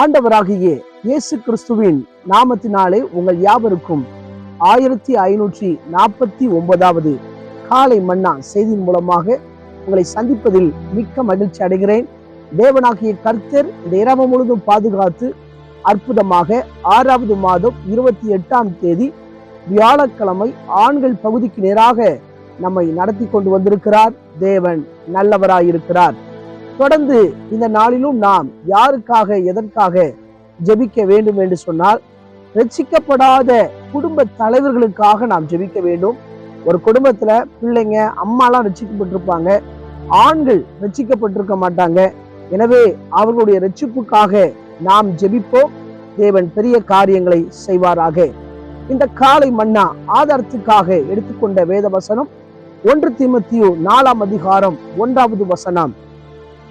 ஆண்டவராகிய இயேசு கிறிஸ்துவின் நாமத்தினாலே உங்கள் யாவருக்கும் ஆயிரத்தி ஐநூற்றி நாற்பத்தி ஒன்பதாவது காலை மன்னா செய்தியின் மூலமாக உங்களை சந்திப்பதில் மிக்க மகிழ்ச்சி அடைகிறேன். தேவனாகிய கர்த்தர் இந்த இரவு முழுதும் பாதுகாத்து அற்புதமாக ஆறாவது மாதம் இருபத்தி எட்டாம் தேதி வியாழக்கிழமை ஆண்கள் பகுதிக்கு நேராக நம்மை நடத்தி கொண்டு வந்திருக்கிறார். தேவன் நல்லவராயிருக்கிறார். தொடர்ந்து இந்த நாளிலும் நாம் யாருக்காக எதற்காக ஜெபிக்க வேண்டும் என்று சொன்னால் ரட்சிக்கப்படாத குடும்ப தலைவர்களுக்காக நாம் ஜெபிக்க வேண்டும். ஒரு குடும்பத்துல பிள்ளைங்க அம்மாலாம் ரட்சிக்கப்பட்டிருப்பாங்க. ஆண்கள் ரட்சிக்கப்பட்டிருக்க மாட்டாங்க. எனவே அவர்களுடைய ரட்சிப்புக்காக நாம் ஜெபிப்போம். தேவன் பெரிய காரியங்களை செய்வாராக. இந்த காலை மன்னா ஆதாரத்துக்காக எடுத்துக்கொண்ட வேத வசனம் ஒன்று திமுத்தியு நாலாம் அதிகாரம் ஒன்றாவது வசனம்.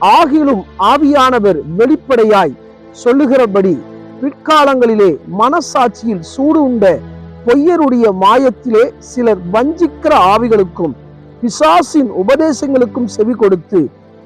ஆகிலும் ஆவியானவர் வெளிப்படையாய் சொல்லுகிறபடி பிற்காலங்களிலே மனசாட்சியில் சூடு உண்ட பொய்யருடைய மாயத்திலே சிலர் வஞ்சிக்கிற ஆவிகளுக்கும் பிசாசின் உபதேசங்களுக்கும் செவி கொடுத்து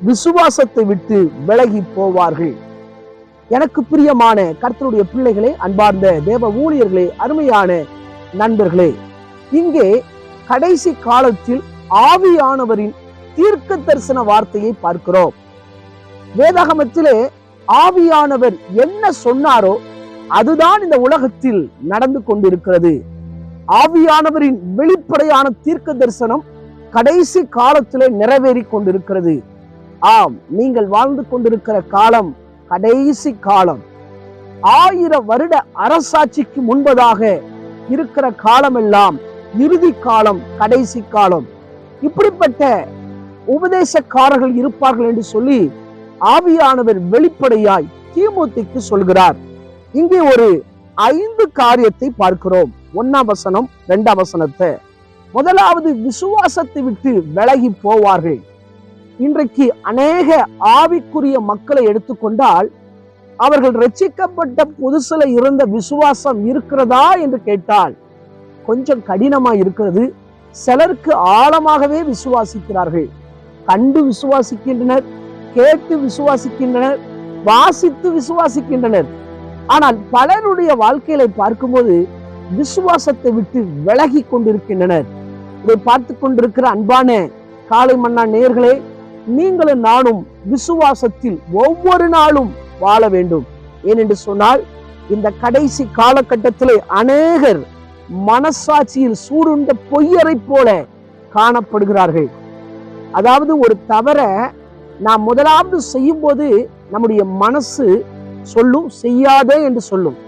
விசுவாசத்தை விட்டு விலகி போவார்கள். எனக்கு பிரியமான கர்த்தருடைய பிள்ளைகளே அன்பார்ந்த தேவ ஊழியர்களே அருமையான நண்பர்களே இங்கே கடைசி காலத்தில் ஆவியானவரின் தீர்க்க தரிசன வார்த்தையை பார்க்கிறோம். வேதாகமத்திலே ஆவியானவர் என்ன சொன்னாரோ அதுதான் இந்த உலகத்தில் நடந்து கொண்டிருக்கிறது. ஆவியானவரின் வெளிப்படையான தீர்க்க தரிசனம் கடைசி காலத்திலே நிறைவேறி கொண்டிருக்கிறது. ஆம் நீங்கள் வாழ்ந்து கொண்டிருக்கிற காலம் கடைசி காலம். ஆயிரம் வருட அரசாட்சிக்கு முன்பதாக இருக்கிற காலமெல்லாம் இறுதி காலம் கடைசி காலம். இப்படிப்பட்ட உபதேசக்காரர்கள் இருப்பார்கள் என்று சொல்லி ஆவியானவர் வெளிப்படையாய் தீமூத்திக்கு சொல்கிறார். இங்கே ஒரு ஐந்து காரியத்தை பார்க்கிறோம். ஒன்னாம் வசனம் இரண்டாம் வசனத்தை. முதலாவது விசுவாசத்தை விட்டு விலகி போவார்கள். இன்றைக்கு அநேக ஆவிக்குரிய மக்களை எடுத்துக்கொண்டால் அவர்கள் ரட்சிக்கப்பட்ட புதுசுல இருந்த விசுவாசம் இருக்கிறதா என்று கேட்டால் கொஞ்சம் கடினமா இருக்கிறது. சிலருக்கு ஆழமாகவே விசுவாசிக்கிறார்கள். கண்டு விசுவாசிக்கின்றனர். கேட்டு விசுவாசிக்கின்றனர் வாசித்து விசுவாசிக்கின்றனர். ஆனால் பலருடைய வாழ்க்கையில பார்க்கும்போது விசுவாசத்தை விட்டு விலகி கொண்டிருக்கின்றனர். இதை பார்த்து கொண்டிருக்கிற அன்பான காலை மன்னா நேர்களே நீங்களும் நானும் விசுவாசத்தில் ஒவ்வொரு நாளும் வாழ வேண்டும். ஏனென்று சொன்னால் இந்த கடைசி காலகட்டத்திலே அநேகர் மனசாட்சியில் சூடுண்ட பொய்யரை போல காணப்படுகிறார்கள். அதாவது ஒரு தவற நாம் முதலாவது செய்யும் போது நம்முடைய மனசு சொல்லும் செய்யாதே என்று சொல்லும்.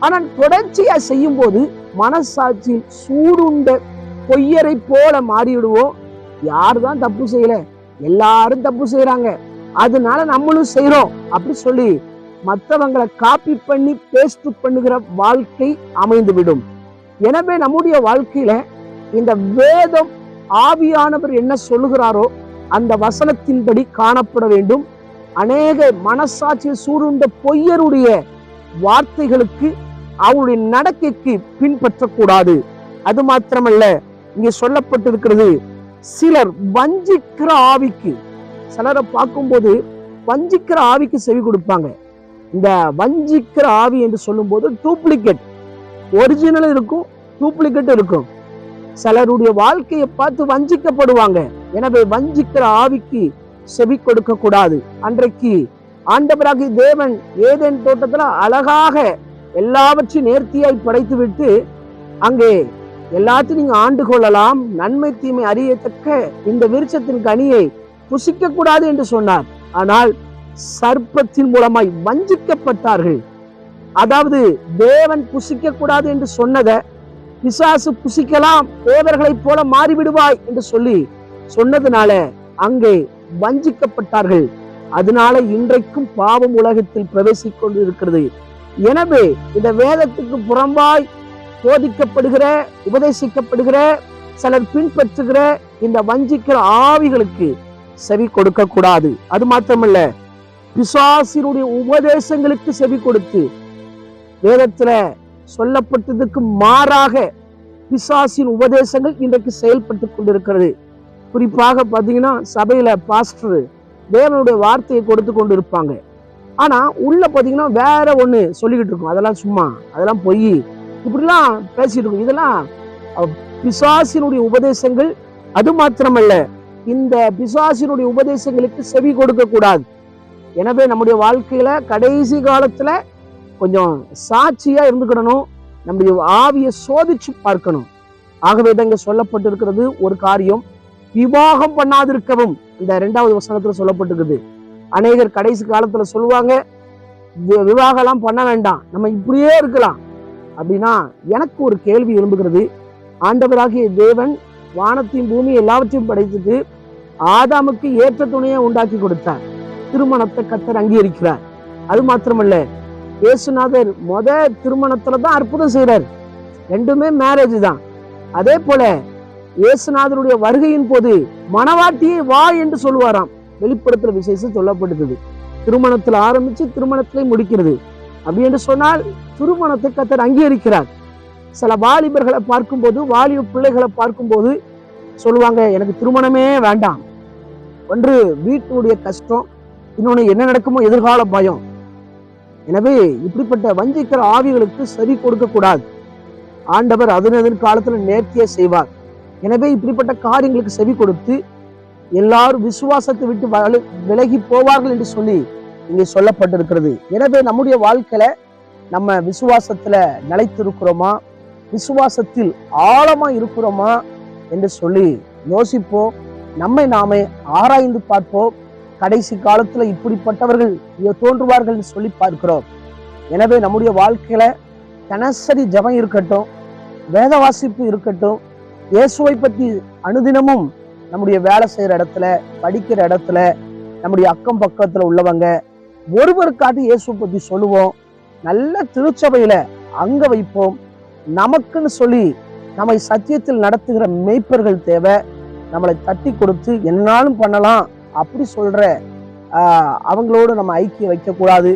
ஆனால் தொடர்ச்சியா செய்யும் போது மனசாட்சியில் சூடுண்ட பொய்யரை போல மாறிவிடுவோம். யாரு தான் தப்பு செய்யல? எல்லாரும் தப்பு செய்யறாங்க அதனால நம்மளும் செய்யறோம் அப்படி சொல்லி மற்றவங்களை காப்பி பண்ணி பேஸ்ட் பண்ணுகிற வாழ்க்கை அமைந்து விடும் எனவே நம்முடைய வாழ்க்கையில இந்த வேதம் ஆவியானவர் என்ன சொல்லுகிறாரோ அந்த வசனத்தின்படி காணப்பட வேண்டும். அநேக மனசாட்சியில் சூருண்ட பொய்யருடைய வார்த்தைகளுக்கு அவருடைய நடக்கைக்கு பின்பற்றக்கூடாது. அது மாத்திரமல்ல இங்கே சொல்லப்பட்டிருக்கிறது சிலர் வஞ்சிக்கிற ஆவிக்கு சிலரை பார்க்கும்போது வஞ்சிக்கிற ஆவிக்கு செவி கொடுப்பாங்க. இந்த வஞ்சிக்கிற ஆவி என்று சொல்லும்போது டூப்ளிகேட் ஒரிஜினல் இருக்கும் டூப்ளிகேட் இருக்கும். சிலருடைய வாழ்க்கையை பார்த்து வஞ்சிக்கப்படுவாங்க. எனவே வஞ்சிக்கிற ஆவிக்கு செவி கொடுக்க கூடாது. அன்றைக்கு ஆண்டவராகி தேவன் ஏதேன் தோட்டத்துல அழகாக எல்லாவற்றையும் நேர்த்தியாய் படைத்து விட்டு அங்கே எல்லாத்தையும் நீங்க ஆண்டு கொள்ளலாம். நன்மை தீமை அறியத்தக்க இந்த விருட்சத்தின் கனியை புசிக்க கூடாது என்று சொன்னார். ஆனால் சர்ப்பத்தின் மூலமாய் வஞ்சிக்கப்பட்டார்கள். அதாவது தேவன் புசிக்க கூடாது என்று சொன்னதை பிசாசு புசிக்கலாம் தேவர்களைப் போல மாறிவிடுவாய் என்று சொல்லி சொன்னதுனால அங்கே வஞ்சிக்கப்பட்டார்கள். அதனால இன்றைக்கும் பாவம் உலகத்தில் பிரவேசிக் கொண்டிருக்கிறது எனவே இந்த வேதத்துக்கு புறம்பாய் போதிக்கப்படுகிற உபதேசிக்கப்படுகிற சிலர் பின்பற்றுகிற இந்த வஞ்சிக்கிற ஆவிகளுக்கு செவி கொடுக்க கூடாது அது மாத்திரமல்ல பிசாசினுடைய உபதேசங்களுக்கு செவி கொடுத்து வேதத்துல சொல்லப்பட்டதுக்கு மாறாக பிசாசின் உபதேசங்கள் இன்றைக்கு செயல்பட்டு கொண்டிருக்கிறது. குறிப்பாக பார்த்தீங்கன்னா சபையில பாஸ்டர் தேவனுடைய வார்த்தையை கொடுத்து கொண்டு இருப்பாங்க ஆனா உள்ள பாத்தீங்கன்னா வேற ஒண்ணு சொல்லிக்கிட்டு இருக்கும். அதெல்லாம் சும்மா அதெல்லாம் பொய். இப்படிலாம் பேசிட்டு இருக்கும். இதெல்லாம் பிசாசினுடைய உபதேசங்கள் அது மாத்திரமல்ல. இந்த பிசாசினுடைய உபதேசங்களுக்கு செவி கொடுக்க கூடாது. எனவே நம்முடைய வாழ்க்கையில கடைசி காலத்துல கொஞ்சம் சாட்சியா இருந்துக்கிடணும். நம்முடைய ஆவியை சோதிச்சு பார்க்கணும். ஆகவே தான் இங்க சொல்லப்பட்டிருக்கிறது ஒரு காரியம். விவாகம் பண்ணாதிருக்கவும். இந்த இரண்டாவது வசனத்துல சொல்லப்பட்டிருக்குது. அநேகர் கடைசி காலத்துல சொல்லுவாங்க "வி- விவாகம்லாம் பண்ண வேண்டாம். நம்ம இப்படியே இருக்கலாம். அப்படின்னா எனக்கு ஒரு கேள்வி எழும்புகிறது. ஆண்டவராகிய தேவன் வானத்தையும் பூமி எல்லாவற்றையும் படைத்துட்டு ஆதாமுக்கு ஏற்ற துணையை உண்டாக்கி கொடுத்தார். திருமணத்தை கத்தர் அங்கீகரிக்கிறார். அது மாத்திரமல்ல இயேசுநாதர் முத திருமணத்துல தான் அற்புதம் செய்யறார் ரெண்டுமே மேரேஜ் தான். அதே போல இயேசுநாதருடைய வருகையின் போது மனவாட்டியை வா என்று சொல்லுவாராம். வெளிப்படுத்துற விசேஷம் சொல்லப்பட்டது திருமணத்துல ஆரம்பிச்சு திருமணத்திலே முடிக்கிறது. அப்படி என்று சொன்னால் திருமணத்தை கத்தர் அங்கீகரிக்கிறார். சில வாலிபர்களை பார்க்கும்போது வாலிப பிள்ளைகளை பார்க்கும்போது சொல்லுவாங்க எனக்கு திருமணமே வேண்டாம். ஒன்று வீட்டுடைய கஷ்டம் இன்னொன்று என்ன நடக்குமோ எதிர்கால பயம். எனவே இப்படிப்பட்ட வஞ்சிக்கிற ஆவிகளுக்கு சரி கொடுக்க கூடாது ஆண்டவர் அதன் காலத்துல நேர்த்தியே செய்வார். எனவே இப்படிப்பட்ட காரியங்களுக்கு செவி கொடுத்து எல்லாரும் விசுவாசத்தை விட்டு விலகி போவார்கள் என்று சொல்லி இங்கே சொல்லப்பட்டிருக்கிறது. எனவே நம்முடைய வாழ்க்கையில நம்ம விசுவாசத்துல நிலைத்திருக்கிறோமா? விசுவாசத்தில் ஆழமா இருக்கிறோமா? என்று சொல்லி யோசிப்போம். நம்மை நாமே ஆராய்ந்து பார்ப்போம். கடைசி காலத்துல இப்படிப்பட்டவர்கள் தோன்றுவார்கள் என்று சொல்லி பார்க்கிறோம். எனவே நம்முடைய வாழ்க்கையில தினசரி ஜபம் இருக்கட்டும் வேத வாசிப்பு இருக்கட்டும் இயேசுவை பற்றி அனுதினமும் நம்முடைய வேலை செய்கிற இடத்துல படிக்கிற இடத்துல நம்முடைய அக்கம் பக்கத்தில் உள்ளவங்க ஒருவருக்காட்டி இயேசுவை பற்றி சொல்லுவோம். நல்ல திருச்சபையில் அங்கே வைப்போம். நமக்குன்னு சொல்லி நம்மை சத்தியத்தில் நடத்துகிற மெய்ப்பர்கள் தேவை. நம்மளை தட்டி கொடுத்து என்னாலும் பண்ணலாம் அப்படி சொல்கிற அவங்களோடு நம்ம ஐக்கியம் வைக்கக்கூடாது.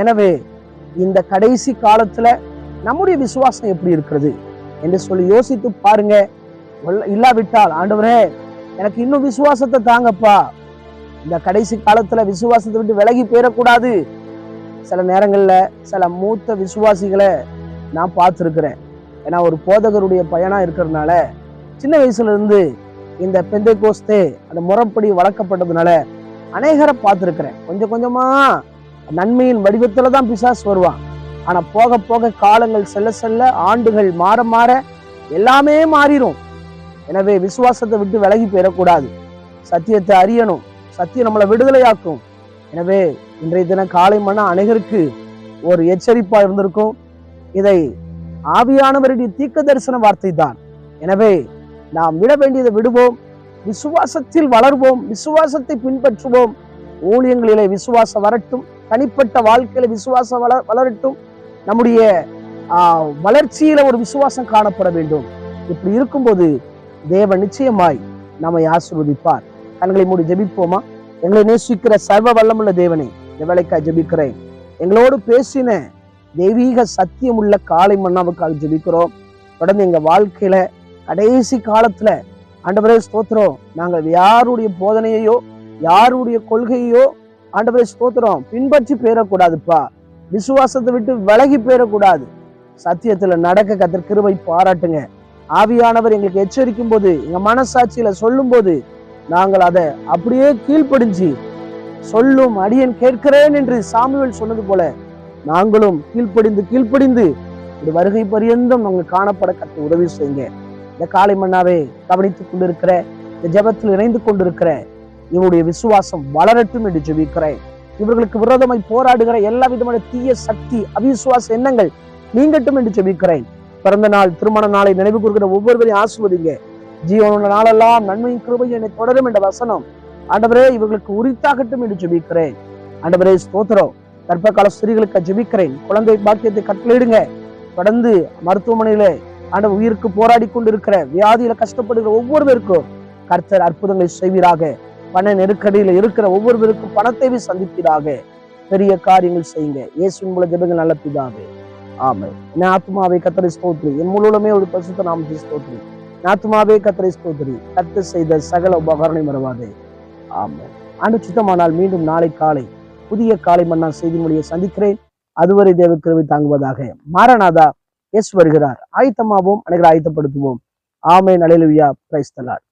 எனவே இந்த கடைசி காலத்தில் நம்முடைய விசுவாசம் எப்படி இருக்கிறது என்று சொல்லி யோசித்து பாருங்கள் இல்லாவிட்டால் ஆண்டவரே எனக்கு இன்னும் விசுவாசத்தை தாங்கப்பா. இந்த கடைசி காலத்துல விசுவாசத்தை விட்டு விலகி போயிடக்கூடாது. சில நேரங்கள்ல சில மூத்த விசுவாசிகளை நான் பார்த்துருக்குறேன். ஏன்னா ஒரு போதகருடைய பயனாக இருக்கிறதுனால சின்ன வயசுல இருந்து இந்த பெந்தை கோஸ்தே அந்த முறைப்படி வளர்க்கப்பட்டதுனால அநேகரை பார்த்துருக்குறேன். கொஞ்சம் கொஞ்சமா நன்மையின் வடிவத்துல தான் பிசாஸ் வருவான். ஆனா போக போக காலங்கள் செல்ல செல்ல ஆண்டுகள் மாற மாற எல்லாமே மாறிடும் எனவே விசுவாசத்தை விட்டு விலகி போயிடக்கூடாது. சத்தியத்தை அறியணும். சத்தியம் நம்மளை விடுதலையாக்கும். எனவே இன்றைய தினம் காலை மன அனைகருக்கு ஒரு எச்சரிப்பா இருந்திருக்கும். இதை ஆவியானவருடைய தீர்க்க தரிசன வார்த்தை தான். எனவே நாம் விட வேண்டியதை விடுவோம். விசுவாசத்தில் வளர்வோம். விசுவாசத்தை பின்பற்றுவோம். ஊழியங்களிலே விசுவாசம் வரட்டும். தனிப்பட்ட வாழ்க்கையில விசுவாசம் வள வளரட்டும். நம்முடைய ஆஹ், வளர்ச்சியில ஒரு விசுவாசம் காணப்பட வேண்டும். இப்படி இருக்கும்போது தேவன் நிச்சயமாய் நம்மை ஆசிர்வதிப்பார். கண்களை மூடி ஜெபிப்போமா? எங்களை நேசிக்கிற சர்வ வல்லமுள்ள தேவனை எவ்வளைக்காய் வேலைக்காய் ஜெபிக்கிறேன். எங்களோடு பேசின தெய்வீக சத்தியமுள்ள காலை மன்னாவுக்காக ஜெபிக்கிறோம். தொடர்ந்து எங்க வாழ்க்கையில கடைசி காலத்துல ஆண்டவரே ஸ்தோத்திரம். நாங்கள் யாருடைய போதனையையோ யாருடைய கொள்கையோ ஆண்டவரே ஸ்தோத்திரம் பின்பற்றி போயிடக்கூடாதுப்பா விசுவாசத்தை விட்டு விலகி போயிடக்கூடாது சத்தியத்துல நடக்க கத்திர கிருவை பாராட்டுங்க. ஆவியானவர் எங்களுக்கு எச்சரிக்கும் போது எங்க மனசாட்சியில சொல்லும் போது நாங்கள் அதை அப்படியே கீழ்ப்படிஞ்சு சொல்லும் அடியேன் கேட்கிறேன் என்று சாமுவேல் சொன்னது போல நாங்களும் கீழ்ப்படிந்து கீழ்ப்படிந்து இந்த வருகை பரியந்தம் நாங்கள் காணப்பட கற்று உதவி செய்யுங்க. இந்த காலை மன்னாவே கவனித்துக் கொண்டிருக்கிற இந்த ஜெபத்தில் இணைந்து கொண்டிருக்கிற இவருடைய விசுவாசம் வளரட்டும் என்று ஜெபிக்கிறேன். இவர்களுக்கு விரோதமாய் போராடுகிற எல்லா விதமான தீய சக்தி அவிசுவாச எண்ணங்கள் நீங்கட்டும் என்று ஜெபிக்கிறேன். பிறந்த நாள் திருமண நாளை நினைவு கூறுகிற ஒவ்வொருவரையும் ஆசிர்வதிங்க. ஜீவனுள்ள நாளெல்லாம் நன்மையும் கிருபையும் என்னை தொடரும் என்ற வசனம். ஆண்டவரே இவர்களுக்கு உரித்தாகட்டும் என்று ஜெபிக்கிறேன். ஆண்டவரே ஸ்தோத்திரம். கர்ப்பகால ஸ்திரீகளுக்கு ஜெபிக்கிறேன். குழந்தை பாக்கியத்தை கட்டளையிடுங்க. தொடர்ந்து மருத்துவமனையில ஆண்டவர் உயிருக்கு போராடி கொண்டிருக்கிற வியாதியில கஷ்டப்படுகிற ஒவ்வொருவருக்கும் கர்த்தர் அற்புதங்களை செய்வீராக. பண நெருக்கடியில இருக்கிற ஒவ்வொருவருக்கும் பணத்தை சந்திப்பீராக. பெரிய காரியங்கள் செய்யுங்க. இயேசுவின் மூலம் ஜெபங்கள் நல்ல பிதாவே. ஆமை என் ஆத்மாவை கத்தரை ஸ்தோத்ரி என் முழுமே ஒரு பசுத்த நாமத்தை ஸ்தோத்ரி என் ஆத்மாவே கத்தரை ஸ்தோத்ரி கத்து செய்த சகல உபகரணை மறவாதே. ஆமை ஆண்டு சுத்தமானால் மீண்டும் நாளை காலை புதிய காலை மன்னா செய்தி மொழியை சந்திக்கிறேன். அதுவரை தேவ தாங்குவதாக மாரநாதா எஸ் வருகிறார். ஆயத்தமாவோம் அனைவரை ஆயத்தப்படுத்துவோம். ஆமை நலையிலுவியா பிரைஸ்தலாட்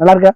நல்லா இருக்க?